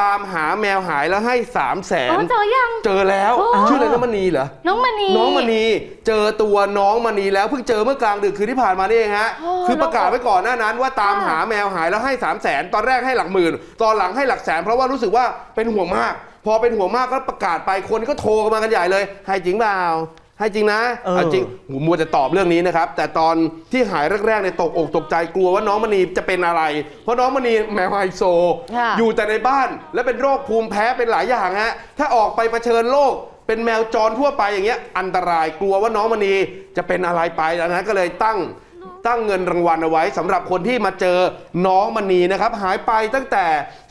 ตามหาแมวหายแล้วให้3ามแสอ๋นอเจอยัง เจอแล้ว โอ้ ชื่ออะไรน้องมณีเหรอ น้องมณี น้องมณีเจอตัวน้องมณีแล้วเพิ่งเจอเมื่อกลางดึกคืนที่ผ่านมานี่เองฮะโอ้คือประกาศไว้ก่อนหน้านั้น ว่าตามค่ะหาแมวหายแล้วให้3ามแสนตอนแรกให้หลักหมื่นตอนหลังให้หลักแสนเพราะว่ารู้สึกว่าเป็นห่วงมาก พอเป็นห่วงมากก็ประกาศไปคนก็โทรกันมากันใหญ่เลยให้จริงเปล่า ให้จริงนะเออาจริงผมมัวจะตอบเรื่องนี้นะครับ แต่ตอนที่หายแรกๆเนี่ยตกอกตกใจกลัวว่าน้องมณีจะเป็นอะไร เพราะน้องมณีแมวไฮโซ ค่ะ อยู่แต่ในบ้านและเป็นโรคภูมิแพ้เป็นหลายอย่างฮะ ถ้าออกไปเผชิญโรคเป็นแมวจรทั่วไปอย่างเงี้ยอันตรายกลัวว่าน้องมณีจะเป็นอะไรไปดังนั้นก็เลยตั้ง ตั้งเงินรางวัลเอาไว้สำหรับคนที่มาเจอน้องมณีนะครับ หายไปตั้งแต่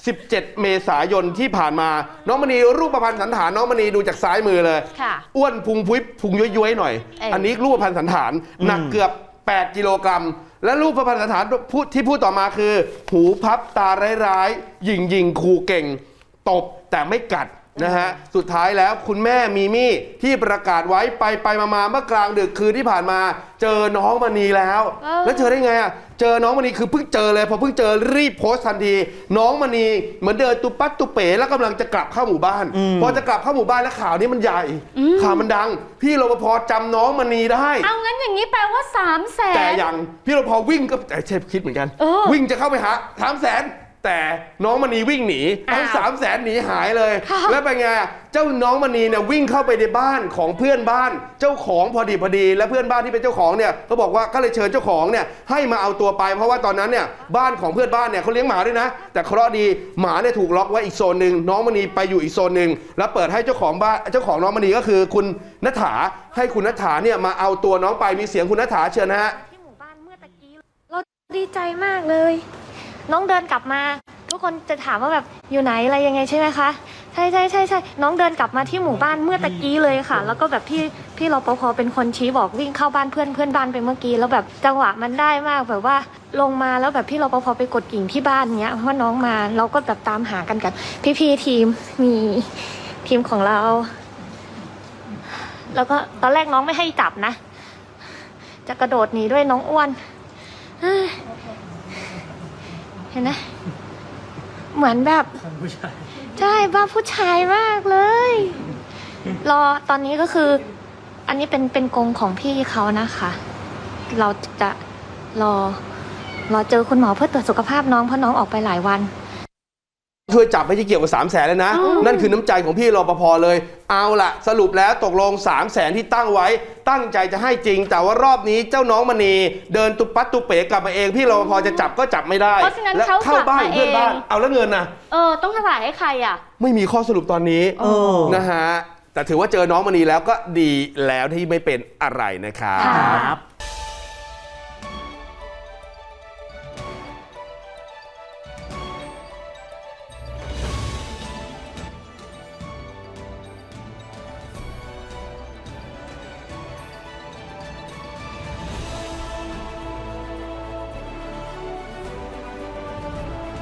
17 เมษายนที่ผ่านมา น้องมณีรูปประพันธ์สันฐานน้องมณีดูจากซ้ายมือเลยค่ะอ้วนพุงพุ้ยพุงย้วยๆหน่อย เอ้ยอันนี้รูปพันธ์สันฐานหนักเกือบ 8 กิโลกรัม และรูปพันธ์สันฐานพูดที่พูดต่อมาคือ หูพับตาร้ายๆหยิงยิงๆคูเก่ง ตบแต่ไม่กัด นะฮะสุดท้ายแล้วคุณแม่มีมี่ที่ประกาศไว้ไปไปมามาเมื่อกลางดึกคืนที่ผ่านมา เจอน้องมณีแล้ว เออ แล้วเจอได้ไงอะเจอน้องมณีคือเพิ่งเจอเลยพอเพิ่งเจอรีบโพสต์ทันที น้องมณีเหมือนเดินตุปัดตุเป๋แล้วกำลังจะกลับเข้าหมู่บ้าน พอจะกลับเข้าหมู่บ้านแล้วข่าวนี้มันใหญ่ ข่าวมันดัง พี่รปภจำน้องมณีได้ เอางั้นอย่างนี้แปลว่าสามแสนแต่ยังพี่รปภวิ่งก็แต่เชฟคิดเหมือนกัน เออ วิ่งจะเข้าไปหาสามแสน แต่น้องมณีวิ่งหนีทั้งอ้าวสามแสนหนีหายเลยค่ะแล้วเป็นไงอะเจ้าน้องมณีเนี่ยวิ่งเข้าไปในบ้านของเพื่อนบ้าน เจ้าของพอดีพอดี และเพื่อนบ้านที่เป็นเจ้าของเนี่ยก็บอกว่าก็เลยเชิญเจ้าของเนี่ยให้มาเอาตัวไปเพราะว่าตอนนั้นเนี่ยบ้านของเพื่อนบ้านเนี่ยเขาเลี้ยงหมาด้วยนะ แต่เคราะห์ดีหมาเนี่ยถูกล็อกไว้อีกโซนหนึ่งน้องมณีไปอยู่อีกโซนหนึ่งแล้วเปิดให้เจ้าของบ้านเจ้าของน้องมณีก็คือคุณนัฐาให้คุณนัฐาเนี่ยมาเอาตัวน้องไปมีเสียงคุณนัฐาเชิญนะฮะที่หมู่บ้านเมื่อตะกี้เราดีใจมากเลย น้องเดินกลับมา ทุกคนจะถามว่าแบบอยู่ไหนอะไรยังไงใช่ไหมคะใช่ใช่ใช่ใช่น้องเดินกลับมาที่หมู่บ้านเมื่อตะกี้เลยค่ะ แล้วก็แบบพี่พี่รปภเป็นคนชี้บอกวิ่งเข้าบ้านเพื่อนเพื่อนบ้านไปเมื่อกี้แล้วแบบจังหวะมันได้มากแบบว่าลงมาแล้วแบบพี่รปภไปกดกิ่งที่บ้านเนี้ยเพราะว่าน้องมาเราก็แบบตามหากันกันพี่พี่ทีมมีทีมของเรา แล้วก็ตอนแรกน้องไม่ให้จับนะ จะกระโดดหนีด้วยน้องอ้วน เฮ้ยเห็นไหมเหมือนแบบใช่บ้าผู้ชายมากเลย รอตอนนี้ก็คือ อันนี้เป็นเป็นกรงของพี่เขานะคะ เราจะรอรอเจอคุณหมอเพื่อตรวจสุขภาพน้องเพราะน้องออกไปหลายวัน ช่วยจับไม่ที่เกี่ยวกับ3 0 0แสนเลยนะ นั่นคือน้ำใจของพี่รปภเลย เอาละสรุปแล้วตกลง3 0 0แสนที่ตั้งไว้ ตั้งใจจะให้จริง แต่ว่ารอบนี้เจ้าน้องมณีเดินตุปัดตุเป๋กลับมาเองพี่รปภจะจับก็จับไม่ได้เพราะฉะนั้นและเขาเข้ากลับบ้านมาเพื่อนบ้านเองเอาแล้วเงินนะเออ ต้องถวายให้ใครอะ ไม่มีข้อสรุปตอนนี้เออ นะฮะแต่ถือว่าเจอน้องมณีแล้วก็ดีแล้วที่ไม่เป็นอะไรนะครับค่ะครับ